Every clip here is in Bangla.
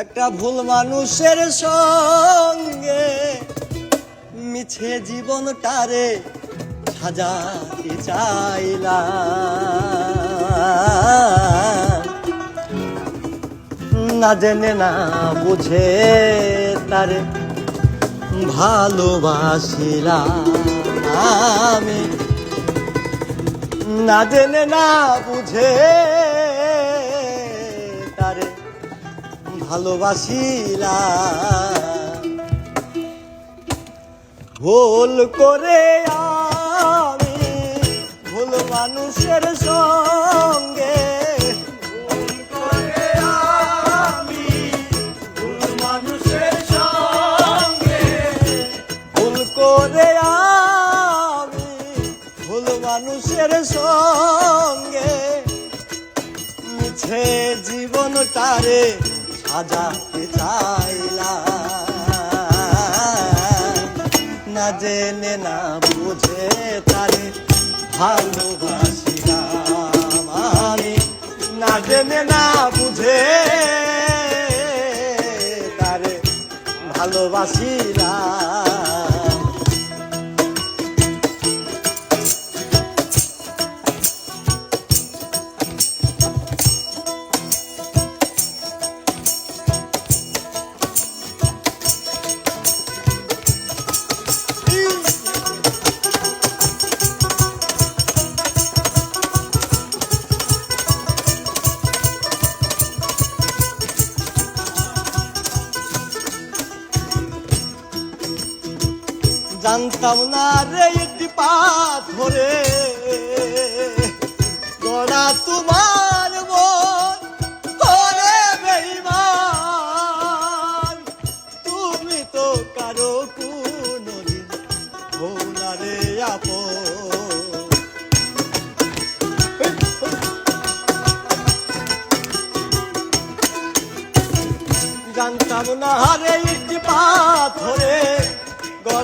একটা ভুল মানুষের সঙ্গে মিছে জীবনটারে সাজাতে চাইলাম। না জেনে না বুঝে তারে ভালোবাসিলাম। আমি না জেনে না বুঝে ভালোবাসিলাম ভুল করে আমি ভুল মানুষের সঙ্গে। মানুষের সঙ্গে। মিছে জীবনটারে সাজাতে চাইলা না জেনে, না বুঝে তারে ভালোবাসিলাম আমি। না জেনে, না বুঝে তারে ভালোবাসিলাম জানতাম না রে ইটি পাথরে গড়া তোমার তুমি তো কারও কোনদিন আপন। জানতাম না রে ইট পাথরে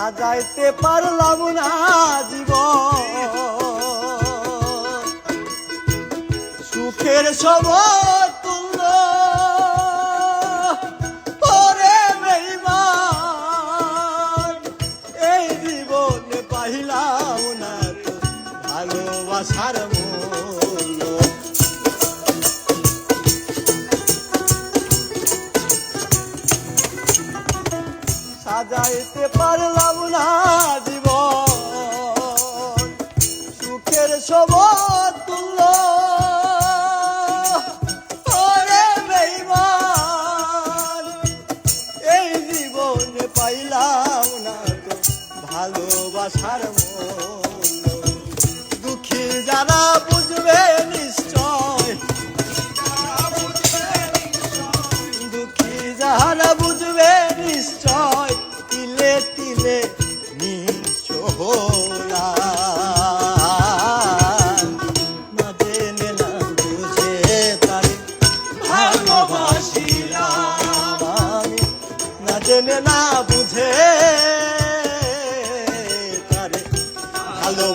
সাজাইতে পারলাম না জীবন। সুখের সমতুল্য সাজাইতে পারলাম না জীবন। সুখের ওরে বেইমান এই জীবনে পাইলাম না তো ভালোবাসার মূল্য। দুঃখী যারা বুঝবে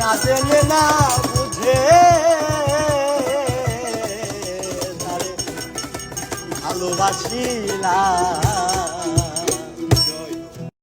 না জেনে না বুঝে ভালোবাসিলাম